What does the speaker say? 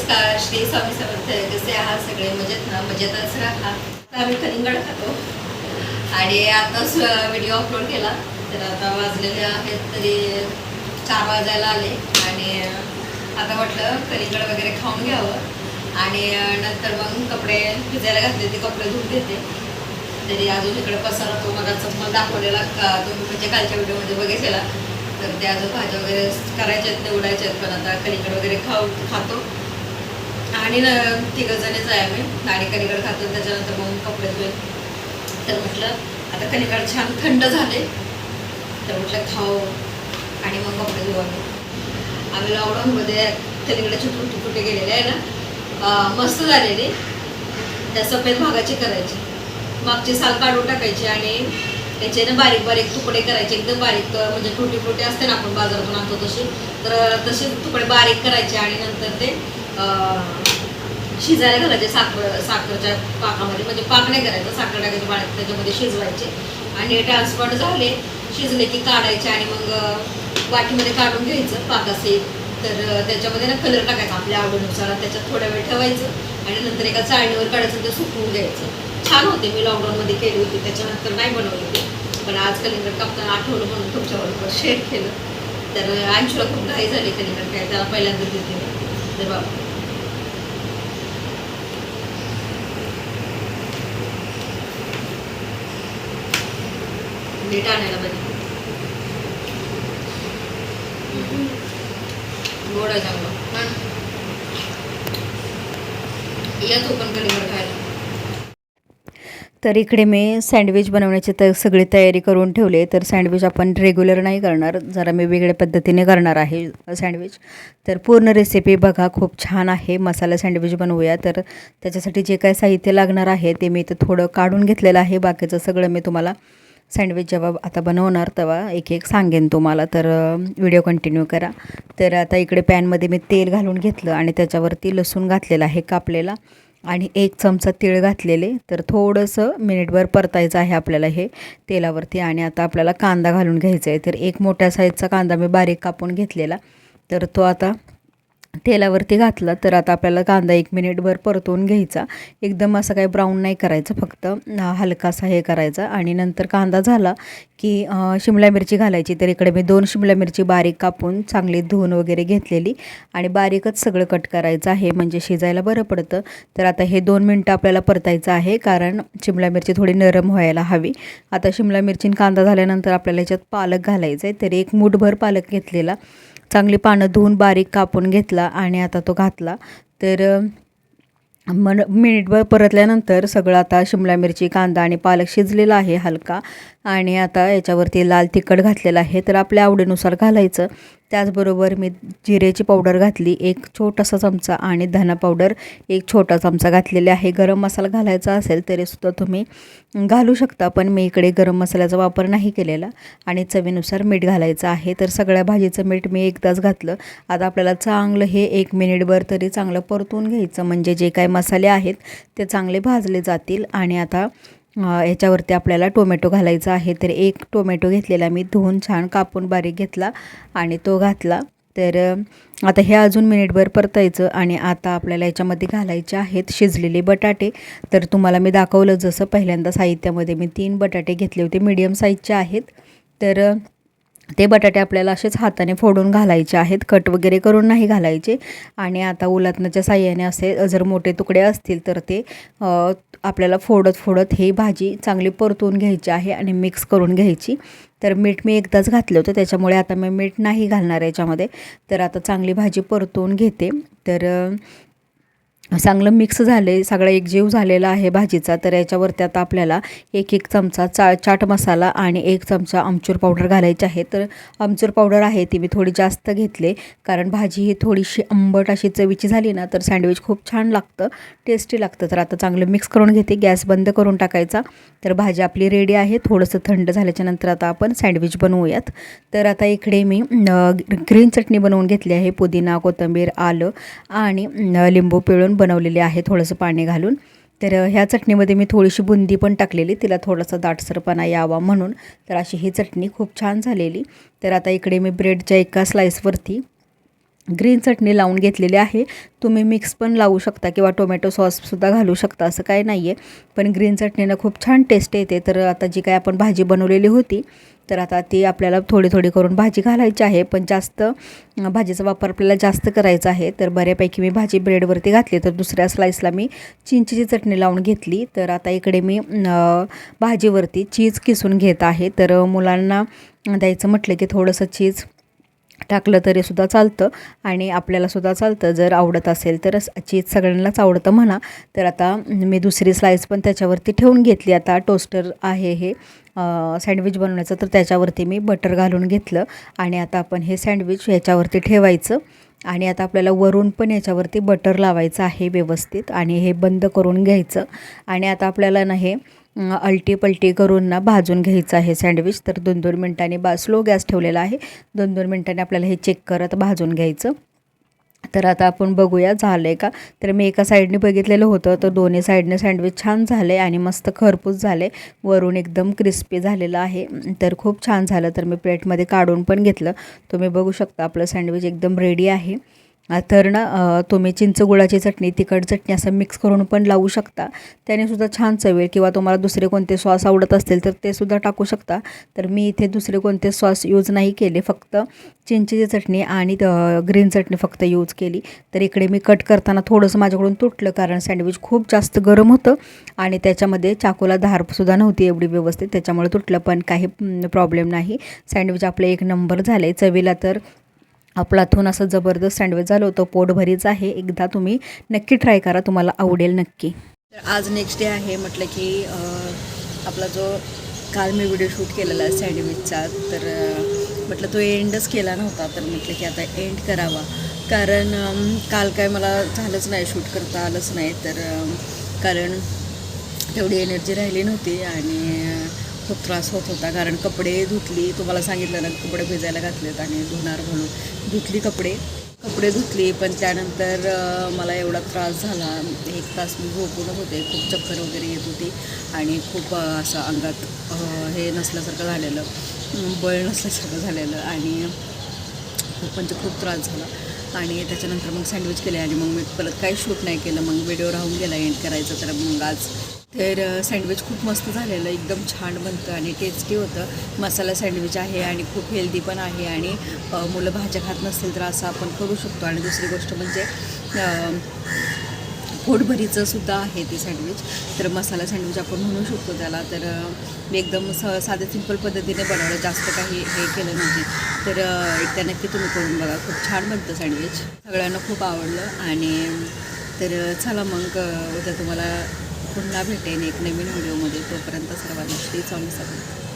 नमस्कार श्री स्वामी समर्थ कसे आहात सगळे मजेत ना? मजेतच राहा. आम्ही कलिंगड खातो. आणि आताच व्हिडिओ अपलोड केला. तर आता वाजलेले आहेत तरी चार वाजायला आले. आणि आता म्हटलं कलिंगड वगैरे खाऊन घ्यावं. आणि नंतर मग कपडे भिजायला घातले ते कपडे धुवून घेते तरी अजून इकडे पसारा तो मला मला दाखवलेला का तुम्ही म्हणजे कालच्या व्हिडिओमध्ये बघितलेला. तर ते अजून भाज्या वगैरे करायच्या आहेत निवडायच्या आहेत पण आता कलिंगड वगैरे खाऊ खातो. आणि न तिघं आहे आम्ही. आणि कलिंगड खातो त्याच्यानंतर मग कपडे धुवे तर म्हटलं आता कलिंगड छान थंड झाले. तर म्हटलं खाऊ आणि मग कपडे धुवा आम्ही. लॉकडाऊनमध्ये कलिंगडाचे तुटे कुठे गेलेले आहे ना. मस्त झालेले. त्या सफेद भागाची करायची. मागची साल काढून टाकायची आणि त्याचे ना बारीक बारीक तुकडे करायचे. एकदम बारीक म्हणजे टुटी फुटे असते ना आपण बाजारातून आणतो तशी. तर तसे तुकडे बारीक करायचे आणि नंतर ते शिजायला घालायचे साखर साखरच्या पाकामध्ये. म्हणजे पाक नाही करायचं साखर टाकायचं पाण्यात त्याच्यामध्ये शिजवायचे. आणि ट्रान्सफर झाले शिजले की काढायचे आणि मग वाटीमध्ये काढून घ्यायचं पाकासहित तर त्याच्यामध्ये ना कलर टाकायचा आपल्या आवडीनुसार. त्याच्यात थोडा वेळ ठेवायचं आणि नंतर एका चाळणीवर काढायचं ते सुकवून घ्यायचं. छान होते मी लॉकडाऊनमध्ये केली होती. त्याच्यानंतर नाही बनवली होती पण आज कलिंगड कापताना आठवलं म्हणून तुमच्याबरोबर शेअर केलं. तर अंशुला खूप घाई झाली कलिंगड काय त्याला पहिल्यांदा देते मी तर बाबा मीठ आणायला पाहिजे गोड आहे चांगलं हा. या तू पण कलिंगड खायला तर इकडे मी सँडविच बनवण्याची तर सगळी तयारी करून ठेवली तर सँडविच आपण रेग्युलर नाही करणार. जरा मी वेगळ्या पद्धतीने करणार आहे सँडविच. तर पूर्ण रेसिपी बघा खूप छान आहे. मसाला सँडविच बनवूया. तर त्याच्यासाठी जे काय साहित्य लागणार आहे ते मी इथं थोडं काढून घेतलेलं आहे. बाकीचं सगळं मी तुम्हाला सँडविच जेव्हा आता बनवणार तेव्हा एक एक सांगेन तुम्हाला. तर व्हिडिओ कंटिन्यू करा. तर आता इकडे पॅनमध्ये मी तेल घालून घेतलं आणि त्याच्यावरती लसूण घातलेला आहे कापलेला. आणि एक चमचा तीळ घातलेले तर थोडंसं मिनिटभर परतायचं आहे आपल्याला हे तेलावरती आणि आता आपल्याला कांदा घालून घ्यायचा आहे. तर एक मोठ्या साईजचा कांदा मी बारीक कापून घेतलेला. तर तो आता तेलावरती घातला तर आता आपल्याला कांदा एक मिनिटभर परतवून घ्यायचा. एकदम असं काही ब्राऊन नाही करायचं फक्त हलकासा हे करायचा आणि नंतर कांदा झाला की शिमला मिरची घालायची. तर इकडे मी दोन शिमला मिरची बारीक कापून चांगली धुवून वगैरे घेतलेली आणि बारीकच सगळं कट करायचं आहे म्हणजे शिजायला बरं पडतं. तर आता हे दोन मिनटं आपल्याला परतायचं आहे कारण शिमला मिरची थोडी नरम व्हायला हवी. आता शिमला मिरची आणि कांदा झाल्यानंतर आपल्याला याच्यात पालक घालायचं आहे तर एक मुठभर पालक घेतलेला. चांगली पानं धुवून बारीक कापून घेतला आणि आता तो घातला. तर मन मिनिटभर परतल्यानंतर सगळं आता शिमला मिरची कांदा आणि पालक शिजलेला आहे हलका. आणि आता याच्यावरती लाल तिखट घातलेलं आहे. तर आपल्या आवडीनुसार घालायचं. त्याचबरोबर मी जिरेची पावडर घातली एक छोटासा चमचा आणि धना पावडर एक छोटा चमचा घातलेले आहे. गरम मसाला घालायचा असेल तरीसुद्धा तुम्ही घालू शकता पण मी इकडे गरम मसाल्याचा वापर नाही केलेला आणि चवीनुसार मीठ घालायचं आहे. तर सगळ्या भाजीचं मीठ मी एकदाच घातलं. आता आपल्याला चांगलं हे एक मिनिटभर तरी चांगलं परतून घ्यायचं. म्हणजे जे काय मसाले आहेत ते चांगले भाजले जातील. आणि आता ह्याच्यावरती याच्यावरती आपल्याला टोमॅटो घालायचा आहे. तर एक टोमॅटो घेतलेला मी धुवून छान कापून बारीक घेतला आणि तो घातला. तर आता हे अजून मिनिटभर परतायचं आणि आता आपल्याला याच्यामध्ये घालायचे आहेत शिजलेले बटाटे. तर तुम्हाला मी दाखवलं जसं पहिल्यांदा साहित्यामध्ये मी तीन बटाटे घेतले होते मीडियम साईजचे आहेत. तर ते बटाटे आपल्याला असेच हाताने फोडून घालायचे आहेत. कट वगैरे करून नाही घालायचे. आणि आता उलटण्याच्या साह्याने असे जर मोठे तुकडे असतील तर ते आपल्याला फोडत फोडत ही भाजी चांगली परतून घ्यायची आहे आणि मिक्स करून घ्यायची. तर मीठ मी एकदाच घातलं होतं. त्याच्यामुळे आता मी मीठ नाही घालणार याच्यामध्ये. तर आता चांगली भाजी परतून घेते. तर चांगलं मिक्स झाले सगळं एकजीव झालेला आहे भाजीचा तर याच्यावरती आता आपल्याला एक एक चमचा चा चाट मसाला आणि एक चमचा आमचूर पावडर घालायची आहे. तर आमचूर पावडर आहे ती मी थोडी जास्त घेतले कारण भाजी ही थोडीशी आंबट अशी चवीची झाली ना तर सँडविच खूप छान लागतं टेस्टी लागतं. तर आता चांगलं मिक्स करून घेते गॅस बंद करून टाकायचा. तर भाजी आपली रेडी आहे थोडंसं थंड झाल्याच्यानंतर आता आपण सँडविच बनवूयात. तर आता इकडे मी ग्रीन चटणी बनवून घेतली आहे पुदिना कोथिंबीर आलं आणि लिंबू पिळून बनवलेले आहे थोडंसं पाणी घालून. तर ह्या चटणीमध्ये मी थोडीशी बुंदी पण टाकलेली तिला थोडासा दाटसरपणा यावा म्हणून. तर अशी ही चटणी खूप छान झालेली. तर आता इकडे मी ब्रेडच्या एका स्लाईसवरती ग्रीन चटणी लावून घेतलेली आहे. तुम्ही मिक्स पण लावू शकता किंवा टोमॅटो सॉससुद्धा घालू शकता असं काय नाही आहे पण ग्रीन चटणीनं खूप छान टेस्ट येते. तर आता जी काय आपण भाजी बनवलेली होती तर आता ती आपल्याला थोडी थोडी करून भाजी घालायची आहे. पण जास्त भाजीचा वापर आपल्याला जास्त करायचा आहे. तर बऱ्यापैकी मी भाजी ब्रेडवरती घातली. तर दुसऱ्या स्लाईसला मी चिंचेची चटणी लावून घेतली. तर आता इकडे मी भाजीवरती चीज किसून घेत आहे. तर मुलांना द्यायचं म्हटलं की थोडंसं चीज टाकलं तरीसुद्धा चालतं आणि आपल्यालासुद्धा चालतं. जर आवडत असेल तर चीज सगळ्यांनाच आवडतं म्हणा. तर आता मी दुसरी स्लाईस पण त्याच्यावरती ठेवून घेतली. आता टोस्टर आहे हे. सँडविच बनवण्याचं तर त्याच्यावरती मी बटर घालून घेतलं. आणि आता आपण हे सँडविच ह्याच्यावरती ठेवायचं. आणि आता आपल्याला वरून पण याच्यावरती बटर लावायचं आहे व्यवस्थित. आणि हे बंद करून घ्यायचं. आणि आता आपल्याला ना हे अलटी पलटी करून ना भाजून घ्यायचं आहे सँडविच. तर दोन दोन मिनटांनी बा स्लो गॅस ठेवलेला आहे. दोन दोन मिनटांनी आपल्याला हे चेक करत भाजून घ्यायचं. तर आता आपण बघूया झालं आहे का? तर मी एका साईडने बघितलेलं होतं तर दोन्ही साईडने सँडविच छान झाले आणि मस्त खरपूस झाले वरून एकदम क्रिस्पी झालेलं आहे. तर खूप छान झालं. तर मी प्लेटमध्ये काढून पण घेतलं. तुम्ही बघू शकता आपलं सँडविच एकदम रेडी आहे. तर ना तुम्ही चिंच गुळाची चटणी तिखट चटणी असं मिक्स करून पण लावू शकता. त्याने सुद्धा छान चवेल किंवा तुम्हाला दुसरे कोणते सॉस आवडत असतील तर ते सुद्धा टाकू शकता. तर मी इथे दुसरे कोणते सॉस यूज नाही केले फक्त चिंचेची चटणी आणि ग्रीन चटणी फक्त यूज केली. तर इकडे मी कट करताना थोडंसं माझ्याकडून तुटलं कारण सँडविच खूप जास्त गरम होतं आणि त्याच्यामध्ये चाकूला धारसुद्धा नव्हती एवढी व्यवस्थित त्याच्यामुळे तुटलं पण काही प्रॉब्लेम नाही. सँडविच आपलं एक नंबर झालं आहे चवीला तर आपलाथून असं जबरदस्त सँडविच झालं होतं. पोटभरीच आहे. एकदा तुम्ही नक्की ट्राय करा. तुम्हाला आवडेल नक्की. तर आज नेक्स्ट डे आहे. म्हटलं की आपला जो काल मी व्हिडिओ शूट केलेला आहे सँडविचचा तर म्हटलं तो एंडच केला नव्हता. तर म्हटलं की आता एंड करावा. कारण काल काय मला झालंच नाही. शूट करता आलंच नाही. तर कारण तेवढी एनर्जी राहिली नव्हती. आणि खूप त्रास होत होता. कारण कपडे धुतली तुम्हाला सांगितलं ना कपडे भिजायला घातलेत आणि धुणार म्हणून. धुतली कपडे. कपडे धुतली पण त्यानंतर मला एवढा त्रास झाला. एक तास मी झोपूनच होते. खूप चक्कर वगैरे येत होती आणि खूप असं अंगात हे नसल्यासारखं झालेलं. बळ नसल्यासारखं झालेलं आणि खूप म्हणजे खूप त्रास झाला. आणि त्याच्यानंतर मग सँडविच केले आणि मग मी परत काही शूट नाही केलं. मग व्हिडिओ राहून गेला एंड करायचं. तर मग आज तर सँडविच खूप मस्त झालेलं एकदम छान बनतं आणि टेस्टी होतं. मसाला सँडविच आहे आणि खूप हेल्दी पण आहे आणि मुलं भाज्या खात नसतील तर असं आपण करू शकतो. आणि दुसरी गोष्ट म्हणजे पोटभरीचं सुद्धा आहे ते सँडविच. तर मसाला सँडविच आपण म्हणू शकतो त्याला. तर मी एकदम स साध्या सिंपल पद्धतीने बनवलं. जास्त काही हे केलं नाही. तर एकदा नक्की तुम्ही करून बघा. खूप छान बनतं सँडविच. सगळ्यांना खूप आवडलं आणि तर चला मग उद्या तुम्हाला पुन्हा भेटेन एक नवीन व्हिडिओमध्ये. तोपर्यंत सर्वांना श्री स्वामी समर्थ.